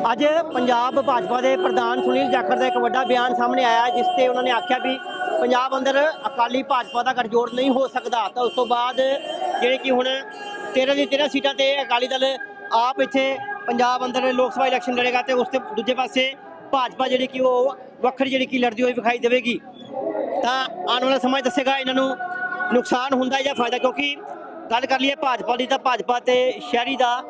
ਅੱਜ ਪੰਜਾਬ ਭਾਜਪਾ ਦੇ ਪ੍ਰਧਾਨ ਸੁਨੀਲ ਜਾਖੜ ਦਾ ਇੱਕ ਵੱਡਾ ਬਿਆਨ ਸਾਹਮਣੇ ਆਇਆ ਜਿਸ ਤੇ ਉਹਨਾਂ ਨੇ ਆਖਿਆ ਵੀ ਪੰਜਾਬ ਅੰਦਰ ਅਕਾਲੀ ਭਾਜਪਾ ਦਾ ਗਠਜੋੜ ਨਹੀਂ ਹੋ ਸਕਦਾ। ਤਾਂ ਉਸ ਤੋਂ ਬਾਅਦ ਜਿਹੜੇ ਕਿ ਹੁਣ 13 ਦੀ 13 ਸੀਟਾਂ ਤੇ ਅਕਾਲੀ ਦਲ ਆਪ ਇੱਥੇ ਪੰਜਾਬ ਅੰਦਰ ਲੋਕ ਸਭਾ ਇਲੈਕਸ਼ਨ ਲੜੇਗਾ ਤੇ ਉਸ ਤੇ ਦੂਜੇ ਪਾਸੇ ਭਾਜਪਾ ਜਿਹੜੀ ਕਿ ਉਹ ਵੱਖਰੀ ਜਿਹੜੀ ਕਿ ਲੜਦੀ ਹੋਈ ਵਿਖਾਈ ਦੇਵੇਗੀ। ਤਾਂ ਆਉਣ ਵਾਲਾ ਸਮਾਂ ਦੱਸੇਗਾ ਇਹਨਾਂ ਨੂੰ ਨੁਕਸਾਨ ਹੁੰਦਾ ਜਾਂ ਫਾਇਦਾ, ਕਿਉਂਕਿ ਗੱਲ ਕਰ ਲਈਏ ਭਾਜਪਾ ਦੀ ਤਾਂ ਭਾਜਪਾ ਤੇ ਸ਼ਹਿਰੀ ਦਾ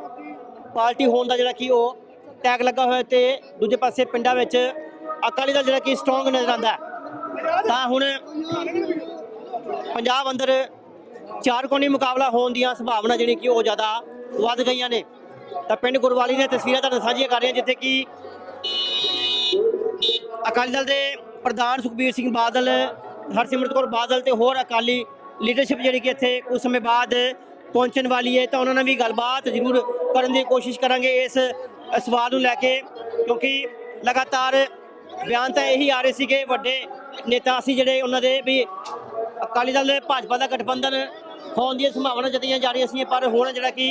ਪਾਰਟੀ ਹੋਣ ਦਾ ਜਿਹੜਾ ਕਿ ਉਹ ਟੈਗ ਲੱਗਾ ਹੋਇਆ ਤੇ ਦੂਜੇ ਪਾਸੇ ਪਿੰਡਾਂ ਵਿੱਚ ਅਕਾਲੀ ਦਲ ਜਿਹੜਾ ਕਿ ਸਟਰੋਂਗ ਨਜ਼ਰ ਆਉਂਦਾ ਤਾਂ ਹੁਣ ਪੰਜਾਬ ਅੰਦਰ ਚਾਰ ਕੋਣੀ ਮੁਕਾਬਲਾ ਹੋਣ ਦੀਆਂ ਸੰਭਾਵਨਾ ਜਿਹੜੀ ਕਿ ਉਹ ਜ਼ਿਆਦਾ ਵੱਧ ਗਈਆਂ ਨੇ। ਤਾਂ ਪਿੰਡ ਗੁਰਵਾਲੀ ਦੀਆਂ ਤਸਵੀਰਾਂ ਤੁਹਾਨੂੰ ਸਾਂਝੀਆਂ ਕਰ ਰਹੇ ਹਾਂ, ਜਿੱਥੇ ਕਿ ਅਕਾਲੀ ਦਲ ਦੇ ਪ੍ਰਧਾਨ ਸੁਖਬੀਰ ਸਿੰਘ ਬਾਦਲ, ਹਰਸਿਮਰਤ ਕੌਰ ਬਾਦਲ ਤੇ ਹੋਰ ਅਕਾਲੀ ਲੀਡਰਸ਼ਿਪ ਜਿਹੜੀ ਕਿ ਇੱਥੇ ਕੁਝ ਸਮੇਂ ਬਾਅਦ ਪਹੁੰਚਣ ਵਾਲੀ ਹੈ। ਤਾਂ ਉਹਨਾਂ ਨਾਲ ਵੀ ਗੱਲਬਾਤ ਜ਼ਰੂਰ ਕਰਨ ਦੀ ਕੋਸ਼ਿਸ਼ ਕਰਾਂਗੇ ਇਸ ਸਵਾਲ ਨੂੰ ਲੈ ਕੇ ਕਿਉਂਕਿ ਲਗਾਤਾਰ ਬਿਆਨ ਤਾਂ ਇਹੀ ਆ ਰਹੇ ਸੀਗੇ ਵੱਡੇ ਨੇਤਾ ਸੀ ਜਿਹੜੇ ਉਹਨਾਂ ਦੇ ਵੀ ਅਕਾਲੀ ਦਲ ਦੇ ਭਾਜਪਾ ਦਾ ਗਠਬੰਧਨ ਹੋਣ ਦੀਆਂ ਸੰਭਾਵਨਾ ਜਤੀਆਂ ਜਾ ਰਹੀਆਂ ਸੀ, ਪਰ ਹੁਣ ਜਿਹੜਾ ਕਿ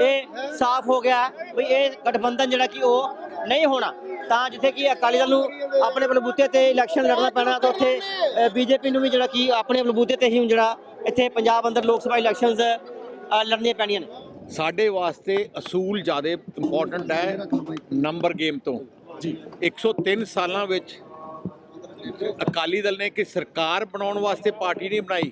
ਇਹ ਸਾਫ਼ ਹੋ ਗਿਆ ਵੀ ਇਹ ਗਠਬੰਧਨ ਜਿਹੜਾ ਕਿ ਉਹ ਨਹੀਂ ਹੋਣਾ। ਤਾਂ ਜਿੱਥੇ ਕਿ ਅਕਾਲੀ ਦਲ ਨੂੰ ਆਪਣੇ ਬਲਬੂਤੇ ਤੇ ਇਲੈਕਸ਼ਨ ਲੜਨਾ ਪੈਣਾ, ਤਾਂ ਉੱਥੇ ਬੀਜੇਪੀ ਨੂੰ ਵੀ ਜਿਹੜਾ ਕਿ ਆਪਣੇ ਬਲਬੂਤੇ ਤੇ ਹੀ ਹੁਣ ਜਿਹੜਾ ਇੱਥੇ ਪੰਜਾਬ ਅੰਦਰ ਲੋਕ ਸਭਾ ਇਲੈਕਸ਼ਨਸ ਲੜਨੀਆਂ ਪੈਣੀਆਂ ਨੇ। ਸਾਡੇ ਵਾਸਤੇ ਅਸੂਲ ਜ਼ਿਆਦਾ ਇੰਪੋਰਟੈਂਟ ਹੈ ਨੰਬਰ ਗੇਮ ਤੋਂ। ਜੀ। 103 ਸਾਲਾਂ ਵਿੱਚ ਅਕਾਲੀ ਦਲ ਨੇ ਕਿ ਸਰਕਾਰ ਬਣਾਉਣ ਵਾਸਤੇ ਪਾਰਟੀ ਨਹੀਂ ਬਣਾਈ।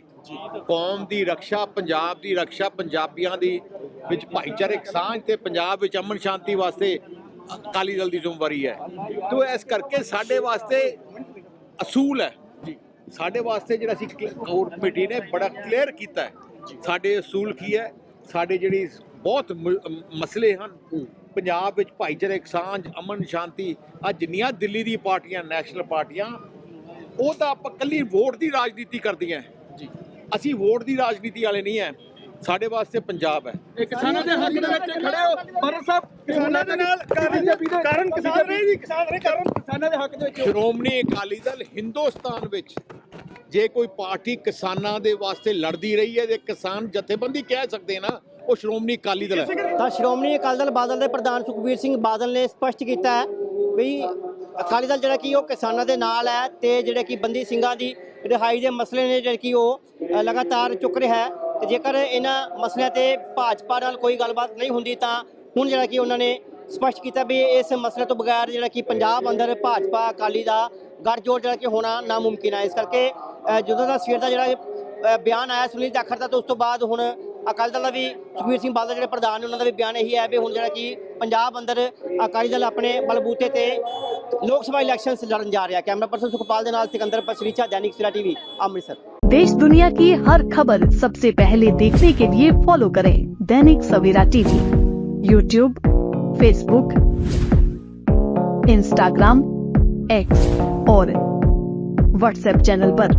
ਕੌਮ ਦੀ ਰੱਖਿਆ ਪੰਜਾਬ ਦੀ ਰੱਖਿਆ ਪੰਜਾਬੀਆਂ ਦੀ ਵਿੱਚ ਭਾਈਚਾਰਕ ਸਾਂਝ ਤੇ ਪੰਜਾਬ ਵਿੱਚ ਅਮਨ ਸ਼ਾਂਤੀ ਵਾਸਤੇ ਅਕਾਲੀ ਦਲ ਦੀ ਜ਼ਿੰਮੇਵਾਰੀ ਹੈ। ਤੋ ਇਸ ਕਰਕੇ ਸਾਡੇ ਵਾਸਤੇ ਅਸੂਲ ਹੈ। ਸਾਡੇ ਵਾਸਤੇ ਜਿਹੜਾ ਅਸੀਂ ਕੋਰ ਕਮੇਟੀ ਨੇ ਬੜਾ ਕਲੀਅਰ ਕੀਤਾ ਸਾਡੇ ਅਸੂਲ ਕੀ ਹੈ? ਸਾਡੇ ਜਿਹੜੀ ਬਹੁਤ ਮਸਲੇ ਹਨ। ਪੰਜਾਬ ਵਿੱਚ ਭਾਈਚਾਰਕ ਸਾਂਝ ਅਮਨ ਸ਼ਾਂਤੀ ਆ ਜਿੰਨੀਆਂ ਦਿੱਲੀ ਦੀ ਪਾਰਟੀਆਂ ਨੈਸ਼ਨਲ ਪਾਰਟੀਆਂ ਉਹ ਤਾਂ ਆਪਾਂ ਕੱਲੀ ਵੋਟ ਦੀ ਰਾਜਨੀਤੀ ਕਰਦੀਆਂ ਜੀ। ਅਸੀਂ ਵੋਟ ਦੀ ਰਾਜਨੀਤੀ ਵਾਲੇ ਨਹੀਂ ਹੈ ਸਾਡੇ ਵਾਸਤੇ ਪੰਜਾਬ ਹੈ ਇਹ ਕਿਸਾਨਾਂ ਦੇ ਹੱਕ ਦੇ ਵਿੱਚ ਖੜੇ ਹੋ। ਬਾਦਲ ਸਾਹਿਬ ਕਿਸਾਨਾਂ ਦੇ ਨਾਲ ਬੀਜੇਪੀ ਦੇ ਕਾਰਨ ਕਿਸਾਨ ਨਹੀਂ ਜੀ ਕਿਸਾਨ ਨਹੀਂ ਕਾਰਨ ਕਿਸਾਨਾਂ ਦੇ ਹੱਕ ਦੇ ਵਿੱਚ। ਸ਼੍ਰੋਮਣੀ ਅਕਾਲੀ ਦਲ ਹਿੰਦੁਸਤਾਨ ਵਿੱਚ ਜੇ ਕੋਈ ਪਾਰਟੀ ਕਿਸਾਨਾਂ ਦੇ ਵਾਸਤੇ ਲੜਦੀ ਰਹੀ ਹੈ ਤੇ ਕਿਸਾਨ ਜਥੇਬੰਦੀ ਕਹਿ ਸਕਦੇ ਨਾ ਉਹ ਸ਼੍ਰੋਮਣੀ ਅਕਾਲੀ ਦਲ ਹੈ। ਤਾਂ ਸ਼੍ਰੋਮਣੀ ਅਕਾਲੀ ਦਲ ਬਾਦਲ ਦੇ ਪ੍ਰਧਾਨ ਸੁਖਬੀਰ ਸਿੰਘ ਬਾਦਲ ਨੇ ਸਪਸ਼ਟ ਕੀਤਾ ਹੈ ਵੀ ਅਕਾਲੀ ਦਲ ਜਿਹੜਾ ਕਿ ਉਹ ਕਿਸਾਨਾਂ ਦੇ ਨਾਲ ਹੈ ਤੇ ਜਿਹੜੇ ਕਿ ਬੰਦੀ ਸਿੰਘਾਂ ਦੀ ਰਿਹਾਈ ਦੇ ਮਸਲੇ ਨੇ ਜਿਹੜੇ ਕਿ ਉਹ ਲਗਾਤਾਰ ਚੁੱਕ ਰਿਹਾ ਹੈ। ਤੇ ਜੇਕਰ ਇਹਨਾਂ ਮਸਲਿਆਂ ਤੇ ਭਾਜਪਾ ਨਾਲ ਕੋਈ ਗੱਲਬਾਤ ਨਹੀਂ ਹੁੰਦੀ ਤਾਂ ਹੁਣ ਜਿਹੜਾ ਕਿ ਉਹਨਾਂ ਨੇ ਸਪਸ਼ਟ ਕੀਤਾ ਵੀ ਇਸ ਮਸਲੇ ਤੋਂ ਬਗੈਰ ਜਿਹੜਾ ਕਿ ਪੰਜਾਬ ਅੰਦਰ ਭਾਜਪਾ ਅਕਾਲੀ ਦਾ ਗੱਠਜੋੜ ਜਿਹੜਾ ਕਿ ਹੋਣਾ ਨਾਮੁਮਕਿਨ ਹੈ। ਇਸ ਕਰਕੇ ਜਦੋਂ ਦਾ ਸਵੇਰ ਦਾ ਜਿਹੜਾ ਬਿਆਨ ਆਇਆ ਸੁਨੀਲ ਜਾਖੜ ਦਾ, ਤੇ ਉਸ ਤੋਂ ਬਾਅਦ ਹੁਣ ਅਕਾਲੀ ਦਲ ਦਾ ਵੀ ਸੁਖਬੀਰ ਸਿੰਘ ਬਾਦਲ ਜਿਹੜੇ ਪ੍ਰਧਾਨ ਨੇ ਉਹਨਾਂ ਦਾ ਵੀ ਬਿਆਨ ਇਹੀ ਹੈ ਵੀ ਹੁਣ ਜਿਹੜਾ ਕਿ ਪੰਜਾਬ ਅੰਦਰ ਅਕਾਲੀ ਦਲ ਆਪਣੇ ਬਲਬੂਤੇ ਤੇ ਲੋਕ ਸਭਾ ਇਲੈਕਸ਼ਨਸ ਲੜਨ ਜਾ ਰਿਹਾ ਕੈਮਰਾ ਪਰਸਨ ਸੁਖਪਾਲ ਦੇ ਨਾਲ ਸਿਕੰਦਰ ਪਸਰੀਚਾ ਦੈਨਿਕ ਸਵੇਰਾ ਟੀਵੀ ਅੰਮ੍ਰਿਤਸਰ देश दुनिया की हर खबर सबसे पहले देखने के लिए फॉलो करें Dainik Savera TV YouTube Facebook Instagram X और व्हाट्सएप चैनल पर।